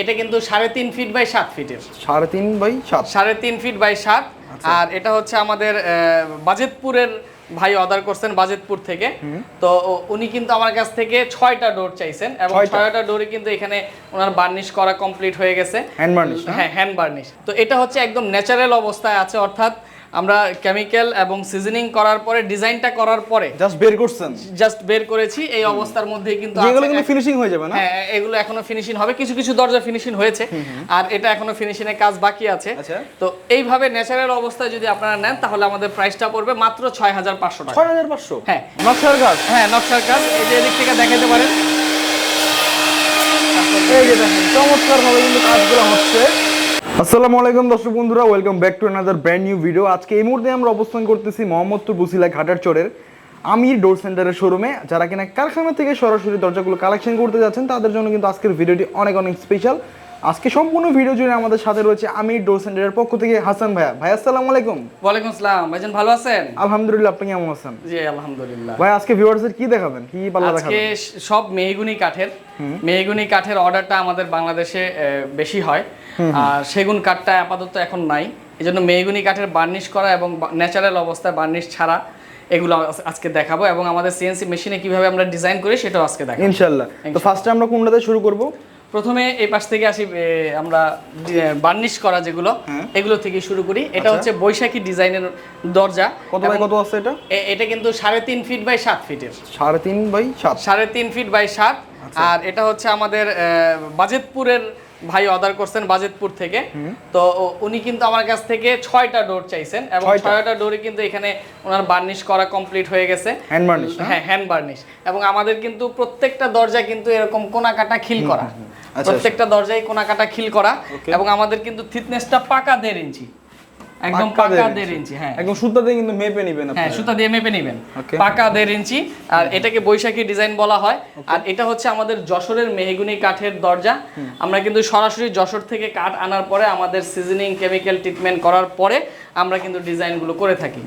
এটা কিন্তু সাড়ে তিন ফিট বাই সাত ফিটের সাড়ে তিন বাই সাত। সাড়ে তিন ফিট বাই সাত। আর এটা হচ্ছে আমাদের বাজেতপুরের ভাই অর্ডার করছেন বাজেতপুর থেকে। তো উনি কিন্তু আমার কাছ থেকে ছয়টা ডোর চাইছেন এবং ছয়টা? ছয়টা ডোরে কিন্তু এখানে ওনার বার্নিশ করা কমপ্লিট হয়ে গেছে। হ্যান্ড বার্নিশ হ্যাঁ হ্যান্ড বার্নিশ তো এটা হচ্ছে একদম ন্যাচারাল অবস্থায় আছে অর্থাৎ আমরা কেমিক্যাল এবং সিজনিং করার পরে ডিজাইনটা করার পরে জাস্ট বের করছেন। জাস্ট বের করেছি এই অবস্থার মধ্যে কিন্তু যেগুলো কিন্তু ফিনিশিং হয়ে যাবে না? হ্যাঁ এগুলো এখনও ফিনিশিং হবে। কিছু কিছু দরজা ফিনিশিং হয়েছে। আর এটা এখনও ফিনিশিং এর কাজ বাকি আছে। আচ্ছা। তো এইভাবে ন্যাচারাল অবস্থায় যদি আপনারা নেন তাহলে আমাদের প্রাইসটা পড়বে মাত্র ছয় হাজার পাঁচশো টাকা। ছয় হাজার পাঁচশো? হ্যাঁ। নকশার কাজ? হ্যাঁ নকশার কাজ। এই যে এদিক থেকে দেখাতে পারেন। এই যে দেখেন চমৎকার ভাবে কিন্তু কাজগুলো হচ্ছে। আসসালামু আলাইকুম দর্শক বন্ধুরা welcome back to another brand new video আজকে এই মুহূর্তে আমরা অবস্থান করতেছি মোহাম্মদপুর বুসিলা ঘাটার চরের আমির ডোর সেন্টারের শোরুমে যারা কিনা কারখানা থেকে সরাসরি দরজাগুলো কালেকশন করতে যাচ্ছেন, তাদের জন্য কিন্তু আজকের ভিডিওটি অনেক অনেক স্পেশাল আজকে সম্পূর্ণ ভিডিও জুড়ে আমাদের সাথে রয়েছে আমির ডোর সেন্টারের পক্ষ থেকে হাসান ভাইয়া। ভাই আসসালামু আলাইকুম। ওয়ালাইকুম আসসালাম। ভাইজান ভালো আছেন? আলহামদুলিল্লাহ আপনি কেমন আছেন? জি আলহামদুলিল্লাহ। ভাই আজকে ভিউয়ার্সের কি দেখাবেন? কি পাল্লা আজকে দেখাবেন? স- সব মেহগুনি কাঠের। মেহগুনি কাঠের অর্ডারটা আমাদের বাংলাদেশে বেশি হয়। আর সেগুন কাঠটা আপাতত এখন নাই। এই জন্য মেহগুনি কাঠের বার্নিশ করা এবং ন্যাচারাল অবস্থায় বার্নিশ ছাড়া এগুলো আজকে দেখাবো এবং আমাদের সিএনসি মেশিনে কীভাবে আমরা ডিজাইন করি সেটাও আজকে দেখাবো। ইনশাল্লাহ। তো ফার্স্টে আমরা কোনটাতে শুরু করব? প্রথমে এই পাশ থেকে আসি আমরা বার্নিশ করা যেগুলো হ্যাঁ। এগুলো থেকে শুরু করি এটা আচ্ছা। হচ্ছে বৈশাখী ডিজাইনের দরজা কত বাই কত আছে এটা এটা কিন্তু সাড়ে তিন ফিট বাই সাত ফিটের সাড়ে তিন বাই সাত সাড়ে তিন ফিট বাই সাত আচ্ছা। আর এটা হচ্ছে আমাদের আহ, বাজেতপুরের ভাই অর্ডার করছেন বাজেতপুর থেকে। তো উনি কিন্তু আমার কাছ থেকে ছয়টা ডোর চাইছেন এবং ছয়টা? ডোরে কিন্তু এখানে ওনার বার্নিশ করা কমপ্লিট হয়ে গেছে। হ্যান্ড বার্নিশ হ্যাঁ? হ্যান্ড বার্নিশ এবং আমাদের কিন্তু প্রত্যেকটা দরজা কিন্তু এরকম কোনা কাটা খিল করা। আচ্ছা। প্রত্যেকটা দরজায় কোনা কাটা খিল করা এবং আমাদের কিন্তু থিটনেসটা পাকা দেড় ইঞ্চি। একদম পাকা দেড়। ইঞ্চি। হ্যাঁ। একদম সুতা দিয়ে কিন্তু মেপে নেবেন হ্যাঁ সুতা দিয়ে মেপে নেবেন। পাকা দেড় ইঞ্চি আর এটাকে বৈশাখী ডিজাইন বলা হয়। আর এটা হচ্ছে আমাদের যশোরের মেহগুনি কাঠের দরজা। আমরা কিন্তু সরাসরি যশোর থেকে কাঠ আনার পরে আমাদের সিজনিং কেমিক্যাল ট্রিটমেন্ট করার পরে আমরা কিন্তু ডিজাইনগুলো করে থাকি।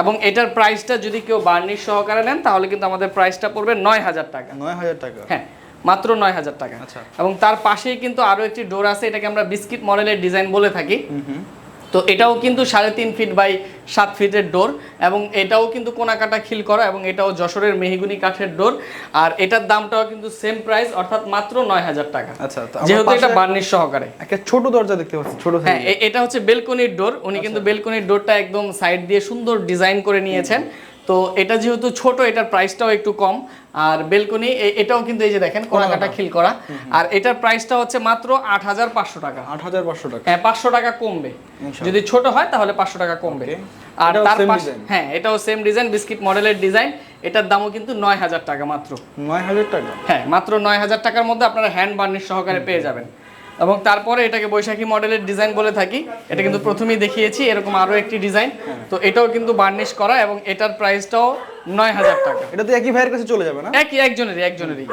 এবং এটার প্রাইসটা যদি কেউ বার্নিশ সহকারে নেন তাহলে কিন্তু আমাদের প্রাইসটা পড়বে নয় হাজার টাকা। নয় হাজার টাকা? হ্যাঁ মাত্র নয় হাজার টাকা। আচ্ছা। এবং তার পাশেই কিন্তু আরও একটি ডোর আছে এটাকে আমরা বিস্কিট মডেলের ডিজাইন বলে থাকি। তো এটাও কিন্তু সাড়ে তিন ফিট বাই সাত ফিটের ডোর এবং এটাও কিন্তু কোনাকাটা খিল করা এবং এটাও যশোরের মেহিগুনি কাঠের ডোর আর এটার দামটাও কিন্তু সেম প্রাইস অর্থাৎ মাত্র নয় হাজার টাকা। আচ্ছা যেহেতু এটা বার্নিশ সহকারে। একটা ছোট দরজা দেখতে পাচ্ছি ছোট হ্যাঁ এটা হচ্ছে বেলকনির ডোর উনি কিন্তু বেলকনির ডোরটা একদম সাইড দিয়ে সুন্দর ডিজাইন করে নিয়েছেন। তো এটা যেহেতু ছোট এটার প্রাইসটাও একটু কম। আর বেলকনি এটাও কিন্তু এই যে দেখেন কোনাকাটা খিল করা। আর এটার প্রাইসটা হচ্ছে মাত্র আট হাজার পাঁচশো টাকা। আট হাজার পাঁচশো টাকা। হ্যাঁ পাঁচশো টাকা কমবে। যদি ছোট হয় তাহলে পাঁচশো টাকা কমবে। আর তার পাশে হ্যাঁ এটাও সেম ডিজাইন বিস্কিট মডেলের ডিজাইন এটার দামও কিন্তু নয় হাজার টাকা মাত্র। নয় হাজার টাকা। হ্যাঁ মাত্র নয় হাজার টাকার মধ্যে আপনারা হ্যান্ড বার্নিশ সহকারে পেয়ে যাবেন। এবং তারপরে এটাকে বৈশাখী মডেলের ডিজাইন বলে থাকি। এটা কিন্তু প্রথমেই দেখিয়েছি এরকম আরও একটি ডিজাইন। তো এটাও কিন্তু বার্নিশ করা এবং এটার প্রাইসটাও নয় হাজার টাকা। এটা তো একই ভাইয়ের কাছে চলে যাবে না? একই একজনেরই একজনেরই।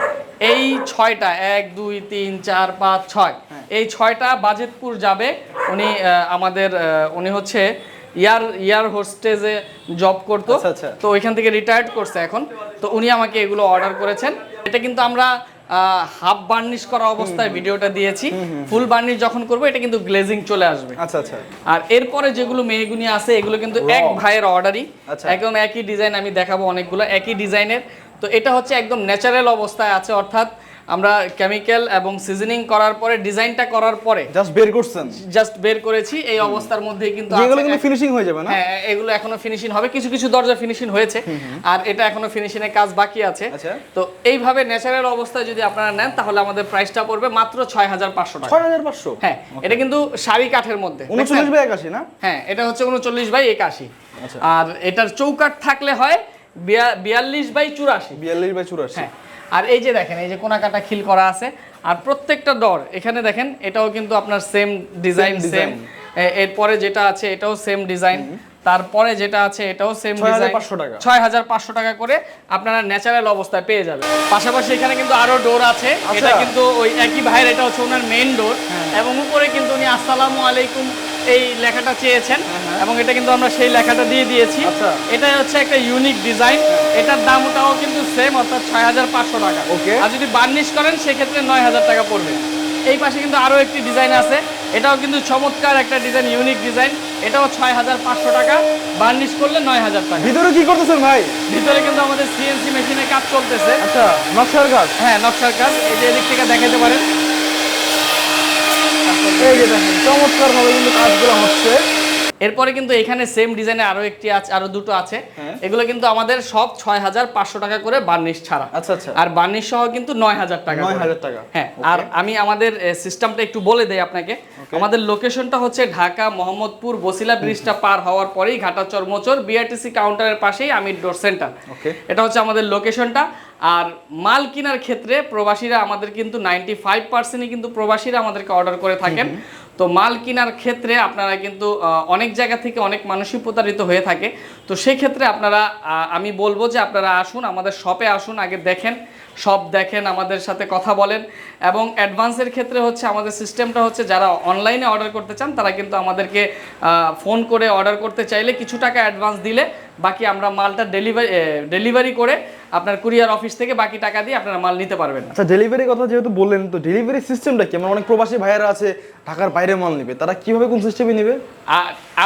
এই ছয়টা এক দুই তিন চার পাঁচ ছয়। এই ছয়টা বাজেতপুর যাবে। উনি আমাদের উনি হচ্ছে ইয়ার ইয়ার হোস্টেজে জব করতো। আচ্ছা, আচ্ছা। তো ওইখান থেকে রিটায়ার্ড করছে এখন। তো উনি আমাকে এগুলো অর্ডার করেছেন। এটা কিন্তু আমরা হাফ বার্নিশ করা অবস্থায় ভিডিওটা দিয়েছি। ফুল বার্নিশ যখন করব এটা কিন্তু গ্লেজিং চলে আসবে। আচ্ছা আচ্ছা। আর এরপরে যেগুলো মেহগুনি আছে এগুলো কিন্তু এক ভাইয়ের অর্ডারই আচ্ছা। একদম একই ডিজাইন আমি দেখাবো অনেকগুলো একই ডিজাইনের তো এটা হচ্ছে একদম ন্যাচারাল অবস্থায় আছে অর্থাৎ আমরা কেমিক্যাল এবং সিজনিং করার পরে ডিজাইনটা করার পরে জাস্ট বের করছেন। জাস্ট বের করেছি এই অবস্থার মধ্যেই কিন্তু আছে। কিন্তু ফিনিশিং হয়ে যাবে না? হ্যাঁ এগুলো এখনও ফিনিশিং হবে। কিছু কিছু দরজা ফিনিশিং হয়েছে আর এটা এখনও ফিনিশিং এর কাজ বাকি আছে। আচ্ছা। তো এইভাবে ন্যাচারাল অবস্থায় যদি আপনারা নেন তাহলে আমাদের প্রাইসটা পড়বে মাত্র ছয় হাজার পাঁচশো টাকা। ছয় হাজার পাঁচশো? হ্যাঁ এটা কিন্তু শাড়ি কাঠের মধ্যে উনচল্লিশ দেখছেন? বাই একাশি না? হ্যাঁ এটা হচ্ছে উনচল্লিশ বাই একাশি। আচ্ছা। আর এটার চৌকাট থাকলে হয় বিয়া- বিয়াল্লিশ বাই চুরাশি। বিয়াল্লিশ বাই চুরাশি। হ্যাঁ আর এই যে দেখেন এই যে কোনাকাটা খিল করা আছে আর প্রত্যেকটা ডর এখানে দেখেন এটাও কিন্তু আপনার সেম ডিজাইন সেম এরপরে যেটা আছে এটাও সেম ডিজাইন তারপরে যেটা আছে এটাও সেম 6,500 ডিজাইন টাকা। ছয় হাজার পাঁচশো টাকা করে আপনারা ন্যাচারাল অবস্থায় পেয়ে যাবেন। পাশাপাশি এখানে কিন্তু আরও ডোর আছে। এটা আচ্ছা। হ্যাঁ। কিন্তু ওই একই ভাইয়ের এটা হচ্ছে ওনার মেইন ডোর এবং উপরে কিন্তু উনি আসসালামু আলাইকুম। এই লেখাটা চেয়েছেন এবং এটা কিন্তু আমরা সেই লেখাটা দিয়ে দিয়েছি। হ্যাঁ, আচ্ছা। এটা হচ্ছে একটা ইউনিক ডিজাইন এটার দামটাও কিন্তু সেম অর্থাৎ ছয় হাজার পাঁচশো টাকা। Okay. আর যদি বার্নিশ করেন সেক্ষেত্রে নয় হাজার টাকা পড়বে। এই পাশে কিন্তু আরও একটি ডিজাইন আছে। এটাও কিন্তু চমৎকার একটা ডিজাইন ইউনিক ডিজাইন এটাও ছয় হাজার পাঁচশো টাকা। বার্নিশ করলে নয় হাজার টাকা। ভিতরে কি করতেছেন ভাই? ভিতরে কিন্তু আমাদের সিএনসি মেশিনে কাজ চলতেছে। আচ্ছা নকশার কাজ? হ্যাঁ নকশার কাজ। এই যে এদিক থেকে দেখাতে পারেন। এই যে দেখেন চমৎকার ভাবে কিন্তু কাজগুলো হচ্ছে। এরপরে কিন্তু এখানে সেম ডিজাইনে আরও একটি আছে আরও দুটো আছে। হ্যাঁ। এগুলো কিন্তু আমাদের সব ছয় হাজার পাঁচশো টাকা করে বার্নিশ ছাড়া। আচ্ছা আচ্ছা। আর বার্নিশ সহ কিন্তু নয় হাজার টাকা করে। 9,000 টাকা। হ্যাঁ আর আমি আমাদের সিস্টেমটা একটু বলে দেই আপনাকে। আমাদের লোকেশনটা হচ্ছে ঢাকা মোহাম্মদপুর বসিলা ব্রিজটা পার হওয়ার পরেই ঘাটাচর মোচর বিআরটিসি কাউন্টারের পাশেই আমির ডোর সেন্টার. এটা হচ্ছে আমাদের লোকেশনটা আর মাল কেনার ক্ষেত্রে প্রবাসীরা আমাদের কিন্তু নাইনটি ফাইভ পার্সেন্টই কিন্তু প্রবাসীরা আমাদেরকে অর্ডার করে থাকেন। তো মাল কেনার ক্ষেত্রে আপনারা কিন্তু অনেক জায়গা থেকে অনেক মানুষই প্রতারিত হয়ে থাকে। তো সেক্ষেত্রে আপনারা আমি বলব যে আপনারা আসুন, আমাদের শপে আসুন, আগে দেখেন। সব দেখেন আমাদের সাথে কথা বলেন এবং অ্যাডভান্সের ক্ষেত্রে হচ্ছে আমাদের সিস্টেমটা হচ্ছে যারা অনলাইনে অর্ডার করতে চান তারা কিন্তু আমাদেরকে ফোন করে অর্ডার করতে চাইলে কিছু টাকা অ্যাডভান্স দিলে বাকি আমরা মালটা ডেলিভারি ডেলিভারি করে আপনার কুরিয়ার অফিস থেকে বাকি টাকা দিয়ে আপনারা মাল নিতে পারবেন। আচ্ছা ডেলিভারি কথা যেহেতু বললেন তো ডেলিভারি সিস্টেমটা কি? আমার অনেক প্রবাসী ভাইয়েরা আছে ঢাকার বাইরে মাল নেবে তারা কীভাবে কোন সিস্টেমে নেবে?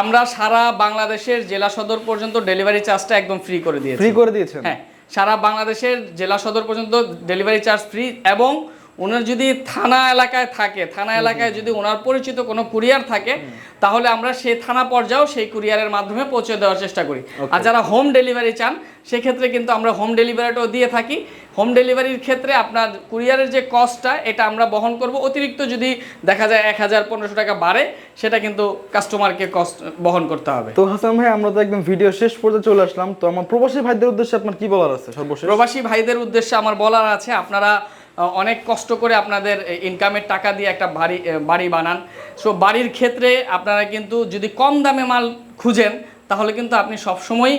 আমরা সারা বাংলাদেশের জেলা সদর পর্যন্ত ডেলিভারি চার্জটা একদম ফ্রি করে দিয়েছি। ফ্রি করে দিয়েছেন? হ্যাঁ। সারা বাংলাদেশের জেলা সদর পর্যন্ত ডেলিভারি চার্জ ফ্রি এবং ওনার যদি থানা এলাকায় থাকে থানা এলাকায় যদি ওনার পরিচিত কোনো কুরিয়ার থাকে তাহলে আমরা সেই থানা পর্যায়েও সেই কুরিয়ারের মাধ্যমে পৌঁছে দেওয়ার চেষ্টা করি। আর যারা হোম ডেলিভারি চান সেক্ষেত্রে কিন্তু আমরা হোম ডেলিভারিটাও দিয়ে থাকি। হোম ডেলিভারির ক্ষেত্রে আপনার কুরিয়ারের যে কস্টটা এটা আমরা বহন করব। অতিরিক্ত যদি দেখা যায় এক হাজার পনেরোশো টাকা বাড়ে সেটা কিন্তু কাস্টমারকে কস্ট বহন করতে হবে। তো হাসান ভাই আমরা তো একদম ভিডিও শেষ পর্যন্ত চলে আসলাম। তো আমার প্রবাসী ভাইদের উদ্দেশ্যে আপনার কি বলার আছে সর্বশেষ? প্রবাসী ভাইদের উদ্দেশ্যে আমার বলার আছে আপনারা অনেক কষ্ট করে আপনাদের ইনকামের টাকা দিয়ে একটা বাড়ি বাড়ি বানান। সো বাড়ির ক্ষেত্রে আপনারা কিন্তু যদি কম দামে মাল খুঁজেন, তাহলে কিন্তু আপনি সবসময়ই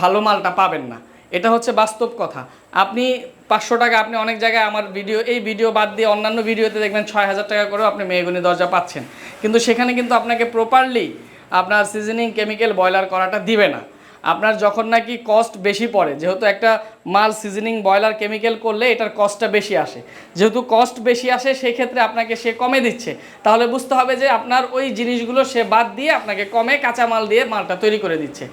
ভালো মালটা পাবেন না। এটা হচ্ছে বাস্তব কথা। আপনি পাঁচশো টাকা, আপনি অনেক জায়গায় আমার ভিডিও এই ভিডিও বাদ দিয়ে অন্যান্য ভিডিওতে দেখবেন ছয় হাজার টাকা করেও আপনি মেহগুনি দরজা পাচ্ছেন। কিন্তু সেখানে কিন্তু আপনাকে প্রপারলি আপনার সিজনিং কেমিক্যাল বয়লার করাটা দিবে না। আপনার যখন নাকি কস্ট বেশি পড়ে, যেহেতু একটা মাল সিজনিং বয়লার কেমিক্যাল করলে এটার কস্টটা বেশি আসে। যেহেতু কস্ট বেশি আসে সেই ক্ষেত্রে আপনাকে সে কমে দিচ্ছে। তাহলে বুঝতে হবে যে আপনার ওই জিনিসগুলো সে বাদ দিয়ে আপনাকে কমে কাঁচা মাল দিয়ে মালটা তৈরি করে দিচ্ছে।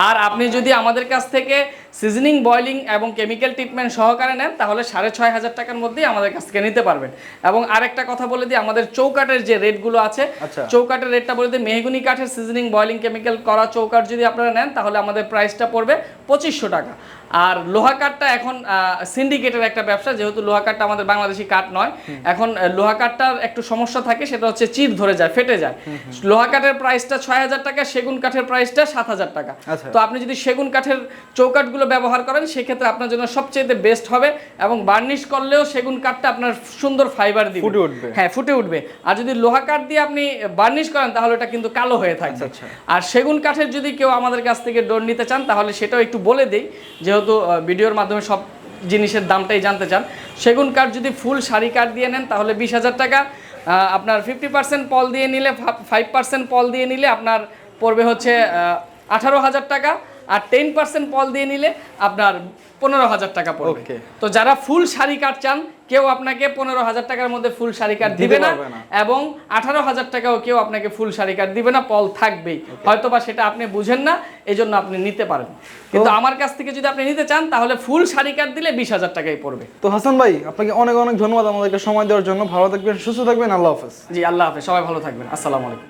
আর আপনি যদি আমাদের কাছ থেকে সিজনিং বয়লিং এবং কেমিক্যাল ট্রিটমেন্ট সহকারে নেন তাহলে সাড়ে ছয় হাজার টাকার মধ্যেই আমাদের কাছ থেকে নিতে পারবেন এবং আরেকটা কথা বলে দিই আমাদের চৌকাটের যে রেটগুলো আছে আচ্ছা। চৌকাটের রেটটা বলে দিই মেহগুনি কাঠের সিজনিং বয়লিং কেমিক্যাল করা চৌকাট যদি আপনারা নেন তাহলে আমাদের প্রাইসটা পড়বে পঁচিশশো টাকা আর লোহা কাঠটা এখন সিন্ডিকেটের একটা ব্যবসা যেহেতু লোহা কাঠটা আমাদের বাংলাদেশি কাঠ নয় এখন লোহা কাঠটার একটু সমস্যা থাকে সেটা হচ্ছে চির ধরে যায় ফেটে যায়। লোহা কাঠের প্রাইসটা ছয় হাজার টাকা সেগুন কাঠের প্রাইসটা সাত হাজার টাকা। আচ্ছা। তো আপনি যদি সেগুন কাঠের চৌকাঠগুলো ব্যবহার করেন সেক্ষেত্রে আপনার জন্য সবচেয়ে বেস্ট হবে এবং বার্নিশ করলেও সেগুন কাঠটা আপনার সুন্দর ফাইবার দিয়ে ফুটে উঠবে। হ্যাঁ ফুটে উঠবে। আর যদি লোহা কাঠ দিয়ে আপনি বার্নিশ করেন তাহলে এটা কিন্তু কালো হয়ে থাকবে। আচ্ছা। আর সেগুন কাঠের যদি কেউ আমাদের কাছ থেকে ডোর নিতে চান তাহলে সেটাও একটু বলে দিই যেহেতু আহ, ভিডিওর মাধ্যমে সব জিনিসের দামটাই জানতে চান। সেগুন কাঠ যদি ফুল শাড়ি কাঠ দিয়ে নেন তাহলে বিশ হাজার টাকা। আপনার ফিফটি পার্সেন্ট পল দিয়ে নিলে ফাইভ পার্সেন্ট পল দিয়ে নিলে আপনার পড়বে হচ্ছে আঠারো হাজার টাকা। আর টেন পার্সেন্ট পল দিয়ে নিলে আপনার পনেরো হাজার টাকা পড়বে। তো যারা ফুল শাড়ি কাঠ চান কেউ আপনাকে পনেরো হাজার টাকার মধ্যে ফুল শাড়ি দিতে দিবে না এবং আঠারো হাজার টাকাও কেউ আপনাকে ফুল শাড়ি কাঠ দিবে না পল থাকবেই। হয়তো বা সেটা আপনি বুঝেন না এই জন্য আপনি নিতে পারেন। কিন্তু আমার কাছ থেকে যদি আপনি নিতে চান তাহলে ফুল শাড়ি কাঠ দিলে বিশ হাজার টাকাই পড়বে। তো হাসান ভাই আপনাকে অনেক অনেক ধন্যবাদ আমাদেরকে সময় দেওয়ার জন্য। ভালো থাকবেন সুস্থ থাকবেন আল্লাহ হাফেজ। জি আল্লাহ হাফেজ। সবাই ভালো থাকবেন। আসসালামু আলাইকুম।